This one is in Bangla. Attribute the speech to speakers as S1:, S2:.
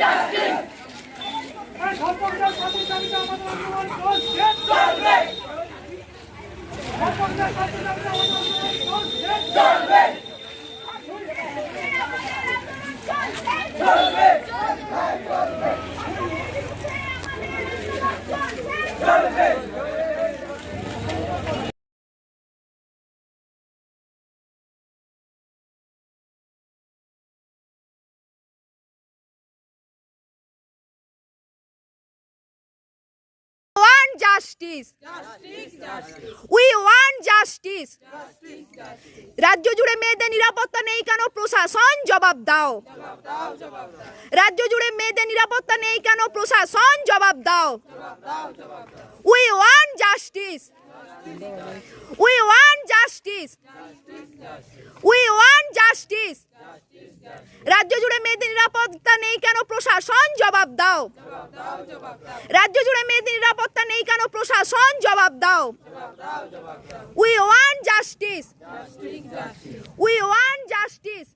S1: Justice! চলবে।
S2: Justice. We want justice. রাজ্য জুড়ে মেয়েদের নিরাপত্তা নেই কেন? প্রশাসন জবাব দাও। রাজ্য জুড়ে মেয়েদের নিরাপত্তা নেই কেন? প্রশাসন জবাব দাও। We want justice we want justice we want justice রাজ্য জুড়ে মেয়েদের নিরাপত্তা প্রশাসন জবাব দাও। রাজ্য জুড়ে মেয়েদের নিরাপত্তা নেই কেন? প্রশাসন জবাব দাও। We want justice we want justice